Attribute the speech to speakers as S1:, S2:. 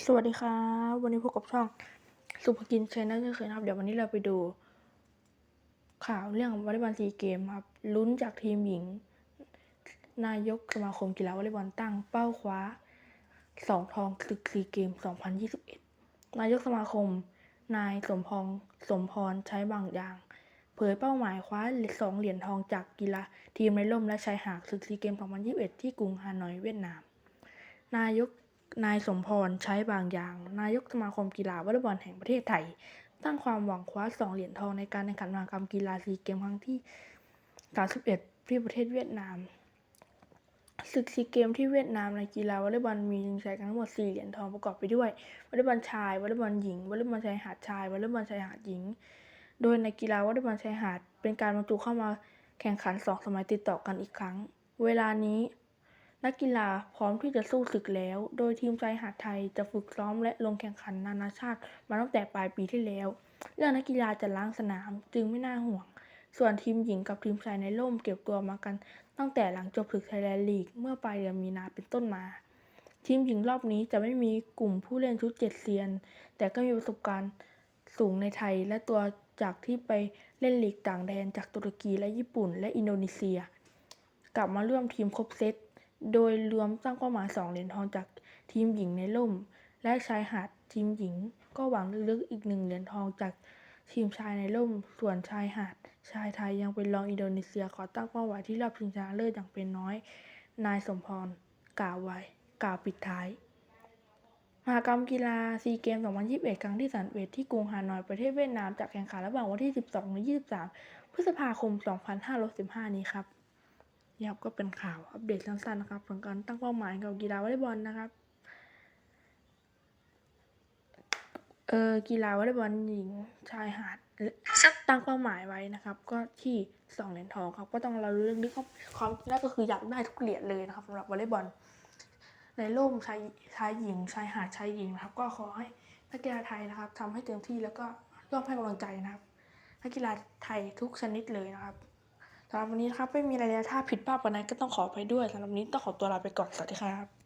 S1: สวัสดีครับ วันนี้พบกับช่อง สุภกินชแนลเช่นเคยนะครับ เดี๋ยววันนี้เราไปดู ข่าวเรื่องวอลเลย์บอลซีเกมครับ ลุ้นจากทีมหญิง นายกสมาคมกีฬาวอลเลย์บอลตั้งเป้าคว้าสองทองศึกซีเกม 2021 นายกสมาคม นายสมพงสมพรใช้บางอย่าง เผยเป้าหมายคว้าสองเหรียญทองจากกีฬาทีมในร่มและชายหาดศึกซีเกม 2021 ที่กรุงฮานอยเวียดนาม นายก นายสมพรใช้บางอย่าง นายกสมาคมกีฬาวอลเลย์บอลแห่งประเทศไทย ตั้งความหวังคว้าสองเหรียญทองในการแข่งขันมหกรรมกีฬาซีเกมครั้งที่ 31 ที่ประเทศเวียดนามศึกซีเกมที่เวียดนามในกีฬาวอลเลย์บอลมีชิงชัยกันทั้งหมด 4 เหรียญทองประกอบไปด้วยวอลเลย์บอลชายวอลเลย์บอลหญิงวอลเลย์บอลชายหาดชายวอลเลย์บอลชายหาดหญิง โดยในกีฬาวอลเลย์บอลชายหาดเป็นการบรรจุเข้ามาแข่งขันสองสมัยติดต่อกันอีกครั้ง เวลานี้ นักกีฬาพร้อมที่จะสู้ศึกแล้ว โดยทีมชายหาดไทยจะฝึกซ้อมและลงแข่งขันนานาชาติมาตั้งแต่ปลายปีที่แล้ว เรื่องนักกีฬาจะล้างสนามจึงไม่น่าห่วง ส่วนทีมหญิงกับทีมชายในร่มเก็บตัวมากันตั้งแต่หลังจบศึกไทยแลนด์ลีกเมื่อปลายเดือนมีนาเป็นต้นมา ทีมหญิงรอบนี้จะไม่มีกลุ่มผู้เล่นชุดเจ็ดเซียน แต่ก็มีประสบการณ์สูงในไทยและตัวจากที่ไปเล่นลีกต่างแดนจากตุรกีและญี่ปุ่นและอินโดนีเซีย กลับมาร่วมทีมครบเซต โดยรวมตั้างเป้าหมาย 2 เหรียญทองจากทีมหญิงในร่ม และชายหาดทีมหญิง ก็หวังลึกๆอีกหนึ่งเหรียญทองจากทีมชายในร่ม ส่วนชายหาด ชายไทยยังเป็นรองอินโดนีเซียขอตั้งเป้าหมายที่รอบชิงชนะเลิศอย่างเป็นน้อย นายสมพรกล่าวไว้กล่าวปิดท้ายมหกรรมกีฬาซีเกม 2021 ครั้งที่31ที่กรุงฮานอยประเทศเวียดนามจะแข่งขันระหว่างวันที่ 12 ถึง 23 พฤษภาคม 2515 นี้ครับ นี่ครับก็เป็นข่าวอัปเดตสั้นๆนะครับผลการตั้งเป้าหมายกับกีฬาวอลเลย์บอลนะครับเออกีฬาวอลเลย์บอลหญิงชายหาดตั้งเป้าหมายไว้นะครับ ก็ที่สองเหรียญทองครับก็ต้องเราเรื่องนี้ครับความจริงแล้วก็คืออยากได้ทุกเหรียญเลยนะครับสำหรับวอลเลย์บอลในร่มชายชายหญิงชายหาดชายหญิงนะครับ ก็ขอให้นักกีฬาไทยนะครับทำให้เต็มที่แล้วก็ร่วมให้กำลังใจนะครับนักกีฬาไทยทุกชนิดเลยนะครับ สำหรับวันนี้นะครับไม่มีอะไรแล้วถ้าผิดพลาดวันนั้นก็ต้องขอไปด้วยสำหรับวันนี้ต้องขอตัวลาไปก่อนสวัสดีครับ